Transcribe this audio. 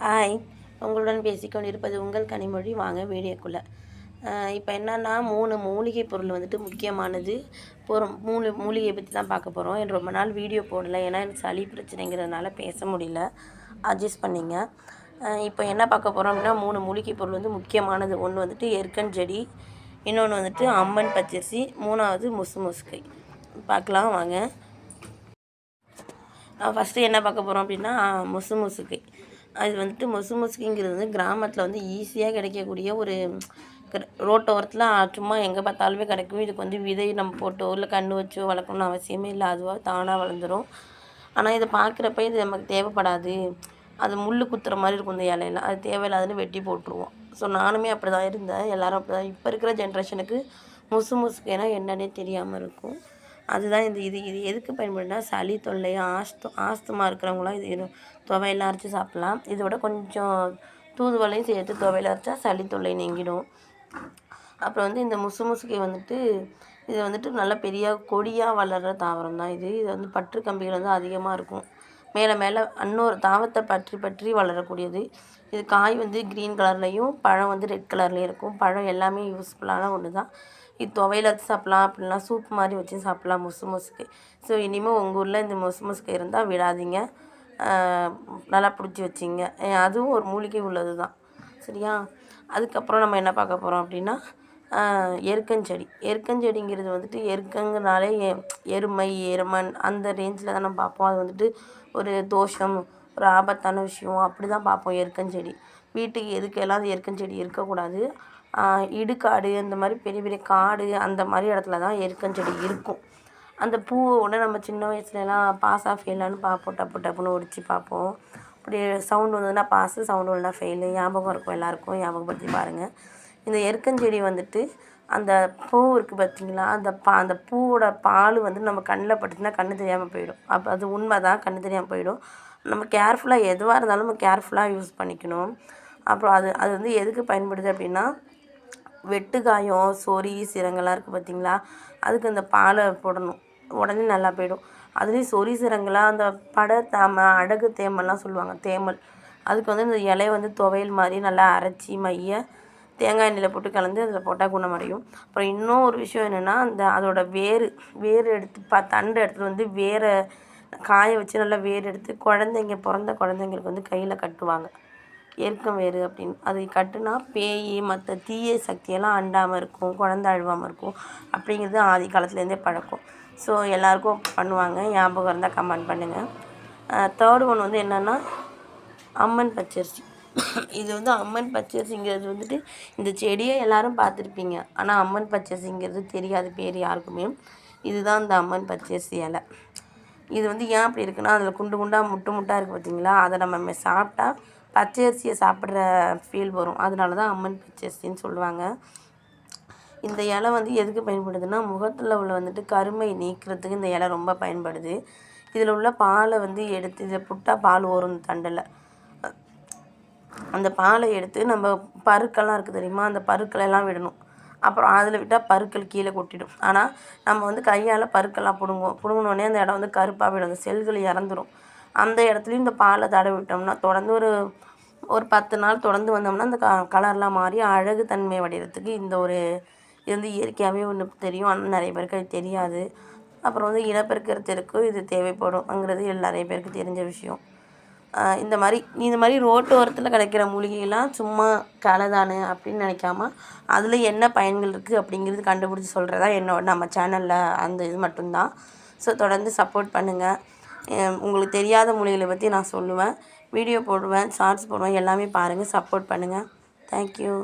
Hi உங்களுடன் பேசிக்கொண்டிருப்பது உங்கள் கனிமொழி. வாங்க வீடியோக்குள்ளே. இப்போ என்னென்னா மூணு மூலிகை பொருள் வந்துட்டு முக்கியமானது. போகிறோம் மூணு மூலிகையை பற்றி தான் பார்க்க போகிறோம் எனக்கு ரொம்ப நாள் வீடியோ போடலை. ஏன்னா எனக்கு சளி பிரச்சனைங்கிறதுனால பேச முடியல. அட்ஜஸ்ட் பண்ணிங்க. இப்போ என்ன பார்க்க போகிறோம் அப்படின்னா மூணு மூலிகை பொருள் வந்து முக்கியமானது. ஒன்று வந்துட்டு எருக்கன் செடி இன்னொன்று வந்துட்டு அம்மன் பச்சரிசி மூணாவது முசு முசுக்கை. பார்க்கலாம் வாங்க. நான் ஃபஸ்ட்டு என்ன பார்க்க போகிறோம் அப்படின்னா முசு முசுக்கை. அது வந்துட்டு மொசு மொசுக்குங்கிறது வந்து கிராமத்தில் வந்து ஈஸியாக கிடைக்கக்கூடிய ஒரு கிர- ரோட்டோரத்தில் சும்மா எங்கே பார்த்தாலுமே கிடைக்கும். இதுக்கு வந்து விதை நம்ம போட்டோ இல்லை கன்று வச்சோ வளர்க்கணும்னு அவசியமே இல்லை. அதுவாக தானாக வளர்ந்துடும் ஆனால் இதை பார்க்குறப்ப இது நமக்கு தேவைப்படாது. அது முள் குத்துற மாதிரி இருக்கும் இந்த இலையெல்லாம் அது தேவையில்லாதுன்னு வெட்டி போட்டுருவோம். ஸோ நானுமே அப்படி தான் இருந்தேன். எல்லோரும் அப்படி தான் இப்போ இருக்கிற ஜென்ரேஷனுக்கு முசு முசுக்கைனா என்னன்னே தெரியாமல் இருக்கும். அதுதான் இந்த இது இது எதுக்கு பயன்படுனா சளி தொல்லை ஆஸ்து ஆஸ்துமா இருக்கிறவங்களாம் இது துவையெல்லாம் அரைச்சி சாப்பிட்லாம். இதோட கொஞ்சம் தூதுவளையும் சேர்த்து துவையில அரைச்சா சளி தொல்லை நீங்கிடும். அப்புறம் வந்து இந்த முசு முசுக்கை வந்துட்டு இது வந்துட்டு நல்ல பெரிய கொடியாக வளர்கிற தாவரம் தான் இது. இது வந்து பற்று கம்பிகள் வந்து அதிகமாக இருக்கும். மேலே மேலே இன்னொரு தாவத்தை பற்றி பற்றி வளரக்கூடியது. இது காய் வந்து க்ரீன் கலர்லேயும் பழம் வந்து ரெட் கலர்லேயும் இருக்கும். பழம் எல்லாமே யூஸ்ஃபுல்லான ஒன்று தான் இது துவையில் வச்சு சாப்பிட்லாம் அப்படின்னா சூப் மாதிரி வச்சு சாப்பிட்லாம் முசு முசுக்கை ஸோ இனிமேல் உங்கள் ஊரில் இந்த முசு முசுக்கை இருந்தால் விடாதீங்க நல்லா பிடிச்சி வச்சிங்க. அதுவும் ஒரு மூலிகை உள்ளது தான் சரியா? அதுக்கப்புறம் நம்ம என்ன பார்க்க போகிறோம் அப்படின்னா எருக்கஞ்செடி. எருக்கஞ்செடிங்கிறது வந்துட்டு எருக்கங்கனாலே எ- எருமை எருமன் அந்த ரேஞ்சில் தான் நம்ம பார்ப்போம். அது வந்துட்டு ஒரு தோஷம் ஒரு ஆபத்தான விஷயம் அப்படி தான் பார்ப்போம் எருக்கஞ்செடி. வீட்டுக்கு எதுக்கெல்லாம் அது எருக்கஞ்செடி இருக்கக்கூடாது. இடுக்காடு இடுகாடு இந்த மாதிரி பெரிய பெரிய காடு அந்த மாதிரி இடத்துல தான் எருக்கஞ்செடி இருக்கும். அந்த பூவை உடனே நம்ம சின்ன வயசுலலாம் பாஸா ஃபெயிலான்னு பார்ப்போம் டப்பு டப்புன்னு ஒடிச்சு பார்ப்போம். அப்படி சவுண்ட் வந்ததுன்னா பாஸு சவுண்ட் வரலனா ஃபெயிலு ஞாபகம் இருக்கும் எல்லாருக்கும். ஞாபகப்படுத்தி பாருங்கள் இந்த எருக்கஞ்செடி வந்துட்டு அந்த பூ இருக்குது பார்த்தீங்களா அந்த பா அந்த பூவோட பால் வந்து நம்ம கண்ணில் பட்டுச்சுன்னா கண்ணு தெரியாமல் போயிடும். அப்போ அது உண்மை தான் கண்ணு தெரியாமல் போயிடும். நம்ம கேர்ஃபுல்லாக எதுவாக இருந்தாலும் நம்ம கேர்ஃபுல்லாக யூஸ் பண்ணிக்கணும். அப்புறம் அது அது வந்து எதுக்கு பயன்படுது அப்படின்னா வெட்டுக்காயம் சொறி சிரங்கெல்லாம் இருக்குது பார்த்தீங்களா அதுக்கு அந்த பாலை போடணும். உடனே நல்லா போயிடும். அதுலேயும் சொறி சிரங்கெல்லாம் அந்த பட தாம அடகு தேமல்லாம் சொல்லுவாங்க தேமல். அதுக்கு வந்து இந்த இலையை வந்து துவையல் மாதிரி நல்லா அரைச்சி மைய தேங்காய் எண்ணெயில் போட்டு கலந்து அதில் போட்டால் குணமடையும். அப்புறம் இன்னும் ஒரு விஷயம் என்னென்னா அந்த அதோட வேர் வேர் எடுத்து ப தண்டு எடுத்துகிட்டு வந்து வேரை காய வச்சு நல்லா வேர் எடுத்து குழந்தைங்க பிறந்த குழந்தைங்களுக்கு வந்து கையில் கட்டுவாங்க. எருக்கம் வேறு அப்படின்னு. அது கட்டுனா பேய் மற்ற தீய சக்தியெல்லாம் அண்டாமல் இருக்கும் குழந்த அழுவாமல் இருக்கும் அப்படிங்கிறது ஆதி காலத்துலேருந்தே பழக்கம். ஸோ எல்லாருக்கும் பண்ணுவாங்க. ஞாபகம் இருந்தால் கமெண்ட் பண்ணுங்கள் தேர்டு ஒன் வந்து என்னென்னா அம்மன் பச்சரிசி. இது வந்து அம்மன் பச்சரிசிங்கிறது வந்துட்டு இந்த செடியை எல்லாரும் பார்த்துருப்பீங்க. ஆனால் அம்மன் பச்சரிசிங்கிறது தெரியாது. பேர் யாருக்குமே. இதுதான் இந்த அம்மன் பச்சரிசி இலை. இது வந்து ஏன் அப்படி இருக்குன்னா அதில் குண்டு குண்டாக முட்டு முட்டாக இருக்குது பார்த்தீங்களா அதை நம்ம சாப்பிட்டா பச்சரிசியை சாப்பிட்ற ஃபீல் வரும். அதனால தான் அம்மன் பச்சரிசின்னு சொல்லுவாங்க. இந்த இலை வந்து எதுக்கு பயன்படுதுன்னா முகத்தில் உள்ள வந்துட்டு கருமை நீக்கிறதுக்கு இந்த இலை ரொம்ப பயன்படுது. இதில் உள்ள பாலை வந்து எடுத்து இதை புட்டா பால் வரும் இந்த தண்டில். அந்த பாலை எடுத்து நம்ம பருக்கெல்லாம் இருக்குது தெரியுமா? அந்த பருக்களெல்லாம் விடணும். அப்புறம் அதில் விட்டால் பருக்கள் கீழே கொட்டிடும். ஆனால் நம்ம வந்து கையால் பருக்கெல்லாம் பிடுங்குவோம். பிடுங்கினோடனே அந்த இடம் வந்து கருப்பாக விடும் அந்த செல்கள் இறந்துடும் அந்த இடத்துலையும் இந்த பாலை தடவி விட்டோம்னா தொடர்ந்து ஒரு ஒரு பத்து நாள் தொடர்ந்து வந்தோம்னா அந்த க கலர்லாம் மாறி அழகு தன்மை அடைகிறதுக்கு இந்த ஒரு இது வந்து இயற்கையாகவே ஒன்று தெரியும். ஆனால் நிறைய பேருக்கு அது தெரியாது. அப்புறம் வந்து இனப்பெருக்கத்திற்கும் இது தேவைப்படும்ங்கிறது நிறைய பேருக்கு தெரிஞ்ச விஷயம். இந்த மாதிரி இந்த மாதிரி ரோட்டோரத்தில் கிடைக்கிற மூலிகையெல்லாம் சும்மா கலை தானே அப்படின்னு நினைக்காம அதில் என்ன பயன்கள் இருக்குது அப்படிங்கிறது கண்டுபிடிச்சி சொல்கிறதா என்னோட நம்ம சேனலில் அந்த இது மட்டும்தான். ஸோ தொடர்ந்து சப்போர்ட் பண்ணுங்கள் உங்களுக்கு தெரியாத மூலிகளை பற்றி நான் சொல்லுவேன். வீடியோ போடுவேன் ஷார்ட்ஸ் போடுவேன் எல்லாமே பாருங்கள் சப்போர்ட் பண்ணுங்கள் தேங்க்யூ